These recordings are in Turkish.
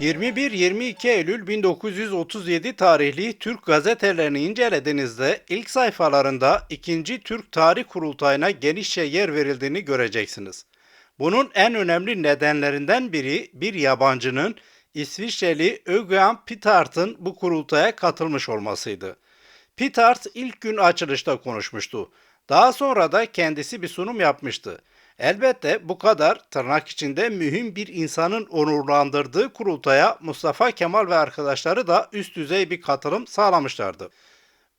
21-22 Eylül 1937 tarihli Türk gazetelerini incelediğinizde ilk sayfalarında 2. Türk Tarih Kurultayı'na genişçe yer verildiğini göreceksiniz. Bunun en önemli nedenlerinden biri bir yabancının İsviçreli Öghan Pitart'ın bu kurultaya katılmış olmasıydı. Pitart ilk gün açılışta konuşmuştu. Daha sonra da kendisi bir sunum yapmıştı. Elbette bu kadar tırnak içinde mühim bir insanın onurlandırdığı kurultaya Mustafa Kemal ve arkadaşları da üst düzey bir katılım sağlamışlardı.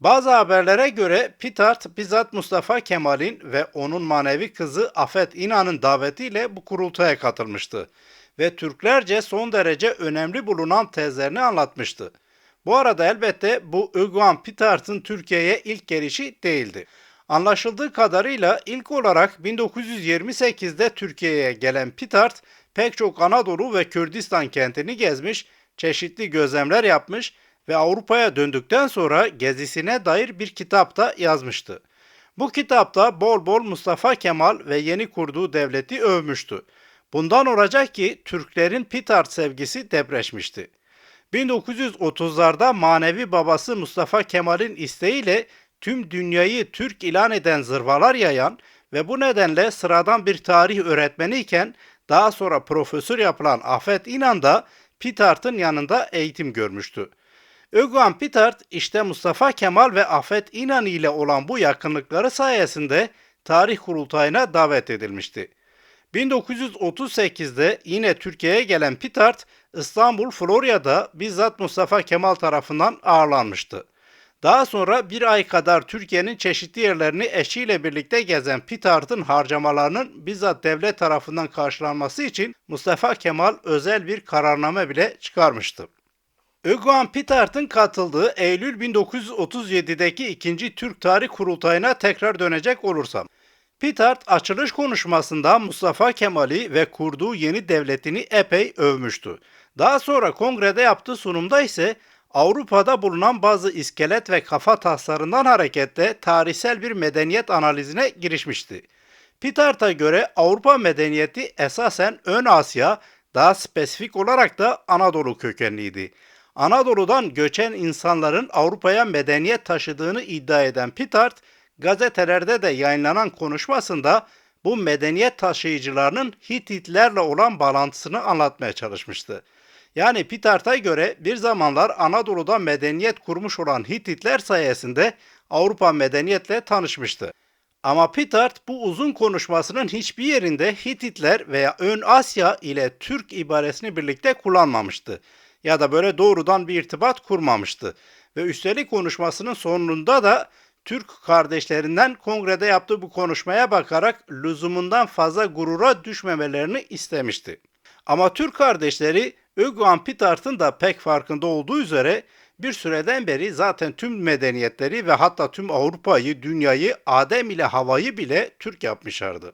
Bazı haberlere göre Pitart bizzat Mustafa Kemal'in ve onun manevi kızı Afet İnan'ın davetiyle bu kurultaya katılmıştı ve Türklerce son derece önemli bulunan tezlerini anlatmıştı. Bu arada elbette bu Öguan Pitart'ın Türkiye'ye ilk gelişi değildi. Anlaşıldığı kadarıyla ilk olarak 1928'de Türkiye'ye gelen Pitart pek çok Anadolu ve Kürdistan kentini gezmiş, çeşitli gözlemler yapmış ve Avrupa'ya döndükten sonra gezisine dair bir kitap da yazmıştı. Bu kitapta bol bol Mustafa Kemal ve yeni kurduğu devleti övmüştü. Bundan olacak ki Türklerin Pitart sevgisi depreşmişti. 1930'larda manevi babası Mustafa Kemal'in isteğiyle tüm dünyayı Türk ilan eden zırvalar yayan ve bu nedenle sıradan bir tarih öğretmeni iken daha sonra profesör yapılan Afet İnan da Pitart'ın yanında eğitim görmüştü. Ögvan Pitart işte Mustafa Kemal ve Afet İnan ile olan bu yakınlıkları sayesinde tarih kurultayına davet edilmişti. 1938'de yine Türkiye'ye gelen Pitart, İstanbul Florya'da bizzat Mustafa Kemal tarafından ağırlanmıştı. Daha sonra bir ay kadar Türkiye'nin çeşitli yerlerini eşiyle birlikte gezen Pitart'ın harcamalarının bizzat devlet tarafından karşılanması için Mustafa Kemal özel bir kararname bile çıkarmıştı. Öguan Pitart'ın katıldığı Eylül 1937'deki 2. Türk Tarih Kurultayı'na tekrar dönecek olursam, Pitart açılış konuşmasında Mustafa Kemal'i ve kurduğu yeni devletini epey övmüştü. Daha sonra kongrede yaptığı sunumda ise Avrupa'da bulunan bazı iskelet ve kafa taslarından hareketle tarihsel bir medeniyet analizine girişmişti. Pitart'a göre Avrupa medeniyeti esasen Ön Asya, daha spesifik olarak da Anadolu kökenliydi. Anadolu'dan göçen insanların Avrupa'ya medeniyet taşıdığını iddia eden Pitart, gazetelerde de yayınlanan konuşmasında bu medeniyet taşıyıcılarının Hititlerle olan bağlantısını anlatmaya çalışmıştı. Yani Pitart'a göre bir zamanlar Anadolu'da medeniyet kurmuş olan Hititler sayesinde Avrupa medeniyetle tanışmıştı. Ama Pitart bu uzun konuşmasının hiçbir yerinde Hititler veya Ön Asya ile Türk ibaresini birlikte kullanmamıştı. Ya da böyle doğrudan bir irtibat kurmamıştı. Ve üstelik konuşmasının sonunda da Türk kardeşlerinden kongrede yaptığı bu konuşmaya bakarak lüzumundan fazla gurura düşmemelerini istemişti. Ama Türk kardeşleri Öguan Pitart'ın da pek farkında olduğu üzere bir süreden beri zaten tüm medeniyetleri ve hatta tüm Avrupa'yı, dünyayı, Adem ile havayı bile Türk yapmışlardı.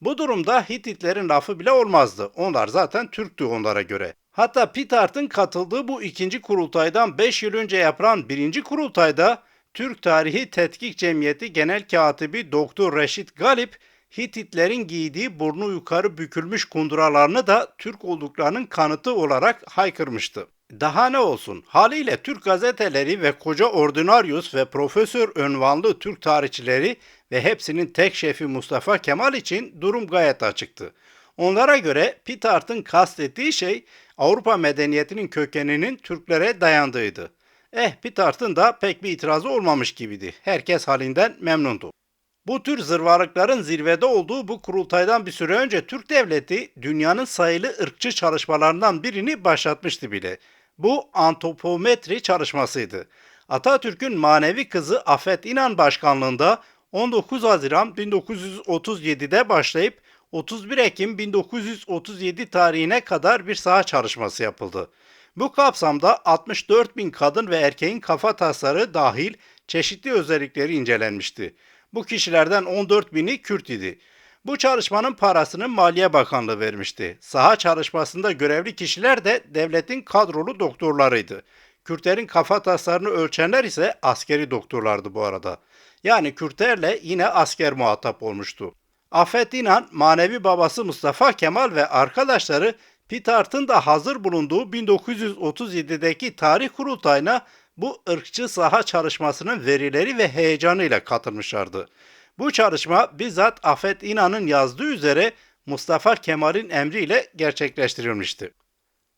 Bu durumda Hititlerin lafı bile olmazdı. Onlar zaten Türktü onlara göre. Hatta Pitart'ın katıldığı bu ikinci kurultaydan 5 yıl önce yapılan birinci kurultayda Türk Tarihi Tetkik Cemiyeti Genel Katibi Doktor Reşit Galip Hititlerin giydiği burnu yukarı bükülmüş kunduralarını da Türk olduklarının kanıtı olarak haykırmıştı. Daha ne olsun, haliyle Türk gazeteleri ve koca ordinaryus ve profesör önvanlı Türk tarihçileri ve hepsinin tek şefi Mustafa Kemal için durum gayet açıktı. Onlara göre Pitart'ın kastettiği şey Avrupa medeniyetinin kökeninin Türklere dayandığıydı. Eh Pitart'ın da pek bir itirazı olmamış gibiydi. Herkes halinden memnundu. Bu tür zırvalıkların zirvede olduğu bu kurultaydan bir süre önce Türk Devleti dünyanın sayılı ırkçı çalışmalarından birini başlatmıştı bile. Bu antropometri çalışmasıydı. Atatürk'ün manevi kızı Afet İnan başkanlığında 19 Haziran 1937'de başlayıp 31 Ekim 1937 tarihine kadar bir saha çalışması yapıldı. Bu kapsamda 64 bin kadın ve erkeğin kafa tasları dahil çeşitli özellikleri incelenmişti. Bu kişilerden 14 bini Kürt idi. Bu çalışmanın parasını Maliye Bakanlığı vermişti. Saha çalışmasında görevli kişiler de devletin kadrolu doktorlarıydı. Kürtlerin kafa taslarını ölçenler ise askeri doktorlardı bu arada. Yani Kürtlerle yine asker muhatap olmuştu. Affet İnan, manevi babası Mustafa Kemal ve arkadaşları Pitart'ın da hazır bulunduğu 1937'deki tarih kurultayına bu ırkçı saha çalışmasının verileri ve heyecanıyla katılmışlardı. Bu çalışma bizzat Afet İnan'ın yazdığı üzere Mustafa Kemal'in emriyle gerçekleştirilmişti.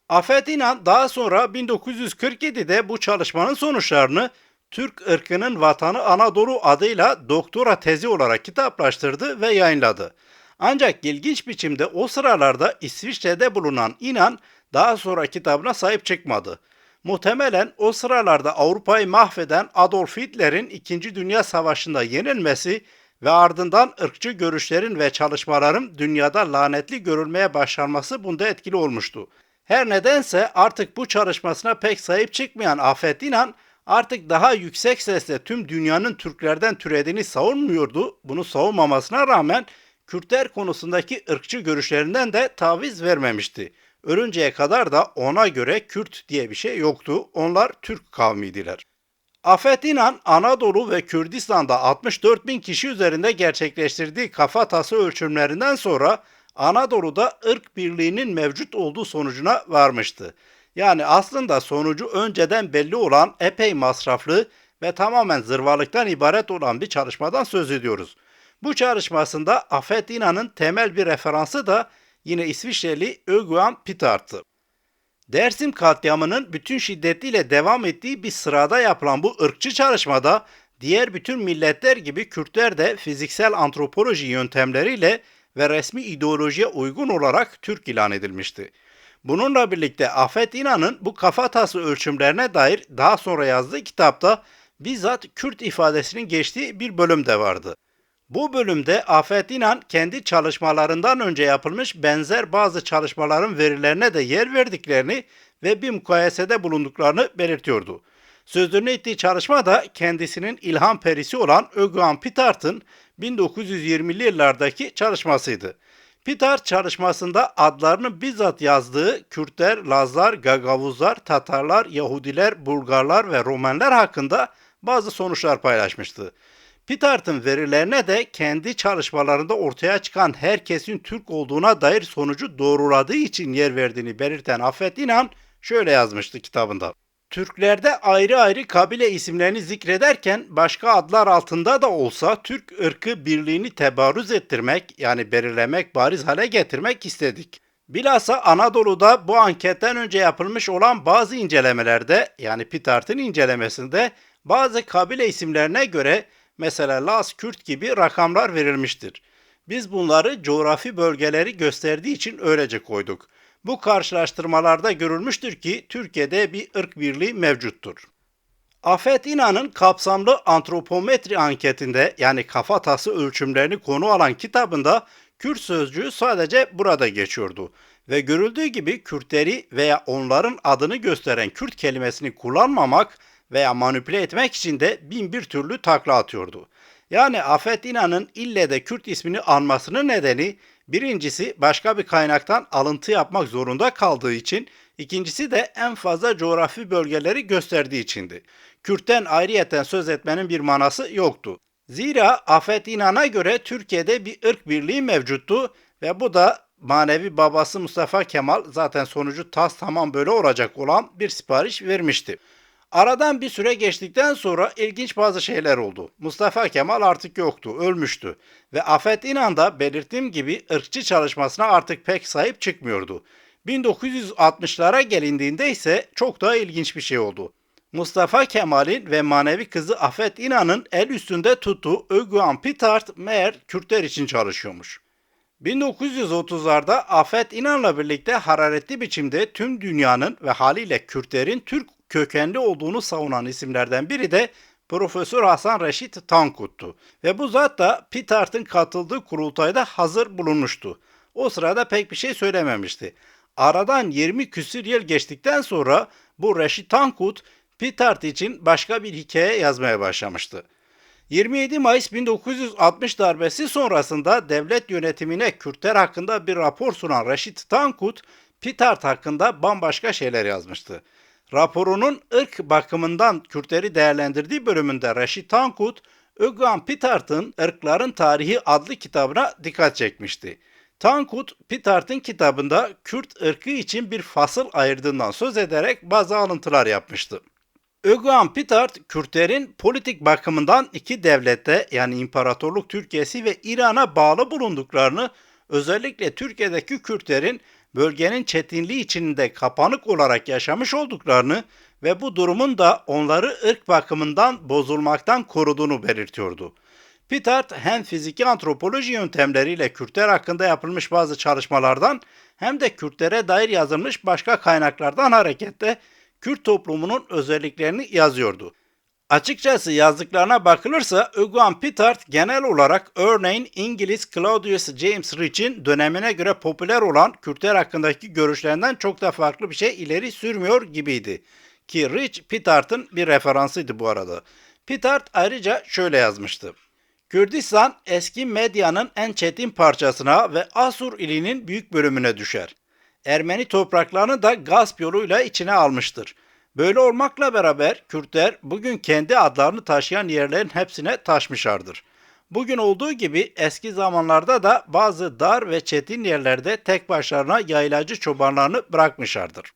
Afet İnan daha sonra 1947'de bu çalışmanın sonuçlarını Türk ırkının vatanı Anadolu adıyla doktora tezi olarak kitaplaştırdı ve yayınladı. Ancak ilginç biçimde o sıralarda İsviçre'de bulunan İnan daha sonra kitabına sahip çıkmadı. Muhtemelen o sıralarda Avrupa'yı mahveden Adolf Hitler'in 2. Dünya Savaşı'nda yenilmesi ve ardından ırkçı görüşlerin ve çalışmaların dünyada lanetli görülmeye başlanması bunda etkili olmuştu. Her nedense artık bu çalışmasına pek sahip çıkmayan Afet İnan artık daha yüksek sesle tüm dünyanın Türklerden türediğini savunmuyordu. Bunu savunmamasına rağmen Kürtler konusundaki ırkçı görüşlerinden de taviz vermemişti. Ölünceye kadar da ona göre Kürt diye bir şey yoktu. Onlar Türk kavmiydiler. Afet İnan, Anadolu ve Kürdistan'da 64 bin kişi üzerinde gerçekleştirdiği kafatası ölçümlerinden sonra Anadolu'da ırk birliğinin mevcut olduğu sonucuna varmıştı. Yani aslında sonucu önceden belli olan epey masraflı ve tamamen zırvalıktan ibaret olan bir çalışmadan söz ediyoruz. Bu çalışmasında Afet İnan'ın temel bir referansı da yine İsviçreli Öguan Pitart'tı. Dersim katliamının bütün şiddetiyle devam ettiği bir sırada yapılan bu ırkçı çalışmada diğer bütün milletler gibi Kürtler de fiziksel antropoloji yöntemleriyle ve resmi ideolojiye uygun olarak Türk ilan edilmişti. Bununla birlikte Afet İnan'ın bu kafatası ölçümlerine dair daha sonra yazdığı kitapta bizzat Kürt ifadesinin geçtiği bir bölüm de vardı. Bu bölümde Afet İnan kendi çalışmalarından önce yapılmış benzer bazı çalışmaların verilerine de yer verdiklerini ve bir mukayesede bulunduklarını belirtiyordu. Sözünü ettiği çalışma da kendisinin ilham perisi olan Öguan Pitart'ın 1920'li yıllardaki çalışmasıydı. Pitart çalışmasında adlarını bizzat yazdığı Kürtler, Lazlar, Gagavuzlar, Tatarlar, Yahudiler, Bulgarlar ve Romenler hakkında bazı sonuçlar paylaşmıştı. Pitart'ın verilerine de kendi çalışmalarında ortaya çıkan herkesin Türk olduğuna dair sonucu doğruladığı için yer verdiğini belirten Affet İnan şöyle yazmıştı kitabında. Türklerde ayrı ayrı kabile isimlerini zikrederken başka adlar altında da olsa Türk ırkı birliğini tebarüz ettirmek yani belirlemek, bariz hale getirmek istedik. Bilhassa Anadolu'da bu anketten önce yapılmış olan bazı incelemelerde yani Pitart'ın incelemesinde bazı kabile isimlerine göre mesela Laz, Kürt gibi rakamlar verilmiştir. Biz bunları coğrafi bölgeleri gösterdiği için öylece koyduk. Bu karşılaştırmalarda görülmüştür ki Türkiye'de bir ırk birliği mevcuttur. Afet İnan'ın kapsamlı antropometri anketinde yani kafatası ölçümlerini konu alan kitabında Kürt sözcüğü sadece burada geçiyordu ve görüldüğü gibi Kürtleri veya onların adını gösteren Kürt kelimesini kullanmamak veya manipüle etmek için de bin bir türlü takla atıyordu. Yani Afet İnan'ın ille de Kürt ismini anmasının nedeni birincisi başka bir kaynaktan alıntı yapmak zorunda kaldığı için, ikincisi de en fazla coğrafi bölgeleri gösterdiği içindi. Kürt'ten ayrıyeten söz etmenin bir manası yoktu. Zira Afet İnan'a göre Türkiye'de bir ırk birliği mevcuttu ve bu da manevi babası Mustafa Kemal zaten sonucu tas tamam böyle olacak olan bir sipariş vermişti. Aradan bir süre geçtikten sonra ilginç bazı şeyler oldu. Mustafa Kemal artık yoktu, ölmüştü ve Afet İnan da belirttiğim gibi ırkçı çalışmasına artık pek sahip çıkmıyordu. 1960'lara gelindiğinde ise çok daha ilginç bir şey oldu. Mustafa Kemal'in ve manevi kızı Afet İnan'ın el üstünde tuttuğu Öguan Pitart meğer Kürtler için çalışıyormuş. 1930'larda Afet İnan'la birlikte hararetli biçimde tüm dünyanın ve haliyle Kürtlerin Türk kökenli olduğunu savunan isimlerden biri de Profesör Hasan Reşit Tankut'tu. Ve bu zat da Pitart'ın katıldığı kurultayda hazır bulunmuştu. O sırada pek bir şey söylememişti. Aradan 20 küsür yıl geçtikten sonra bu Reşit Tankut Pitart için başka bir hikaye yazmaya başlamıştı. 27 Mayıs 1960 darbesi sonrasında devlet yönetimine Kürtler hakkında bir rapor sunan Reşit Tankut, Pitart hakkında bambaşka şeyler yazmıştı. Raporunun ırk bakımından Kürtleri değerlendirdiği bölümünde Reşit Tankut, Ögvan Pitart'ın Irkların Tarihi adlı kitabına dikkat çekmişti. Tankut, Pitart'ın kitabında Kürt ırkı için bir fasıl ayırdığından söz ederek bazı alıntılar yapmıştı. Öguan Pitart, Kürtlerin politik bakımından iki devlette yani İmparatorluk Türkiye'si ve İran'a bağlı bulunduklarını, özellikle Türkiye'deki Kürtlerin bölgenin çetinliği içinde kapanık olarak yaşamış olduklarını ve bu durumun da onları ırk bakımından bozulmaktan koruduğunu belirtiyordu. Pitart hem fiziki antropoloji yöntemleriyle Kürtler hakkında yapılmış bazı çalışmalardan hem de Kürtlere dair yazılmış başka kaynaklardan hareketle Kürt toplumunun özelliklerini yazıyordu. Açıkçası yazdıklarına bakılırsa Öguan Pitart genel olarak örneğin İngiliz Claudius James Rich'in dönemine göre popüler olan Kürtler hakkındaki görüşlerinden çok da farklı bir şey ileri sürmüyor gibiydi. Ki Rich Pitart'ın bir referansıydı bu arada. Pitart ayrıca şöyle yazmıştı. Kürdistan eski medyanın en çetin parçasına ve Asur ilinin büyük bölümüne düşer. Ermeni topraklarını da gasp yoluyla içine almıştır. Böyle olmakla beraber Kürtler bugün kendi adlarını taşıyan yerlerin hepsine taşmışlardır. Bugün olduğu gibi eski zamanlarda da bazı dar ve çetin yerlerde tek başlarına yaylacı çobanlarını bırakmışlardır.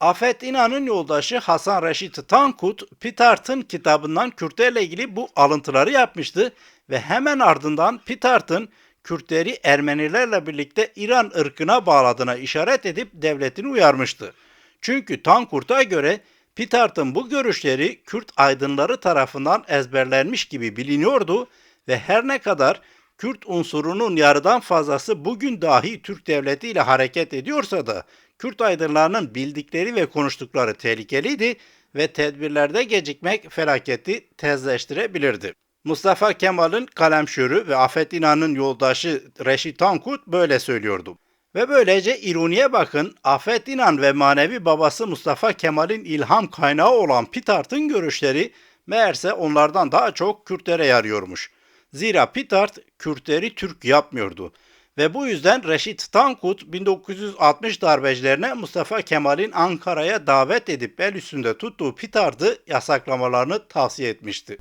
Afet İnan'ın yoldaşı Hasan Reşit Tankut, Pitart'ın kitabından Kürtlerle ilgili bu alıntıları yapmıştı ve hemen ardından Pitart'ın Kürtleri Ermenilerle birlikte İran ırkına bağladığına işaret edip devletini uyarmıştı. Çünkü Tankurt'a göre Pitart'ın bu görüşleri Kürt aydınları tarafından ezberlenmiş gibi biliniyordu ve her ne kadar Kürt unsurunun yarıdan fazlası bugün dahi Türk devleti ile hareket ediyorsa da Kürt aydınlarının bildikleri ve konuştukları tehlikeliydi ve tedbirlerde gecikmek felaketi tezleştirebilirdi. Mustafa Kemal'in kalemşörü ve Afet İnan'ın yoldaşı Reşit Tankut böyle söylüyordu. Ve böylece ironiye bakın Afet İnan ve manevi babası Mustafa Kemal'in ilham kaynağı olan Pitart'ın görüşleri meğerse onlardan daha çok Kürtlere yarıyormuş. Zira Pitart Kürtleri Türk yapmıyordu. Ve bu yüzden Reşit Tankut 1960 darbecilerine Mustafa Kemal'in Ankara'ya davet edip el üstünde tuttuğu Pitart'ı yasaklamalarını tavsiye etmişti.